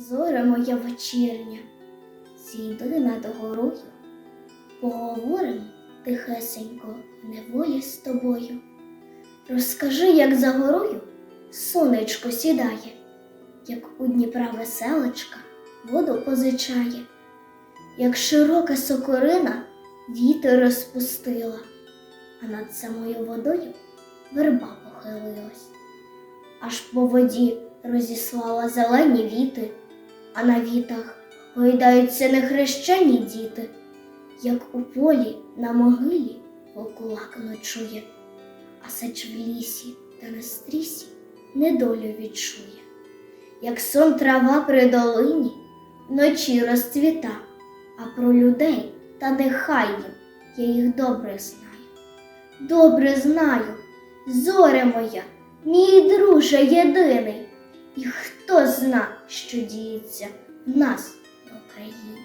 зоре моя вечірня, зійди над горою, поговоримо тихесенько в неволі з тобою. Розкажи, як за горою сонечко сідає, як у Дніпра веселочка воду позичає, як широка сокорина вітер розпустила, а над самою водою верба похилилась, аж по воді розіслала зелені віти, а на вітах гойдаються нехрещені діти, як у полі на могилі вовкулак ночує, а сач в лісі та на стрісі недолю відчує, як сон трава при долині вночі розцвіта, а про людей та нехай їм я їх добре знаю. Добре знаю, зоре моя, мій друже єдиний, і хто зна, що діється в нас в Україні.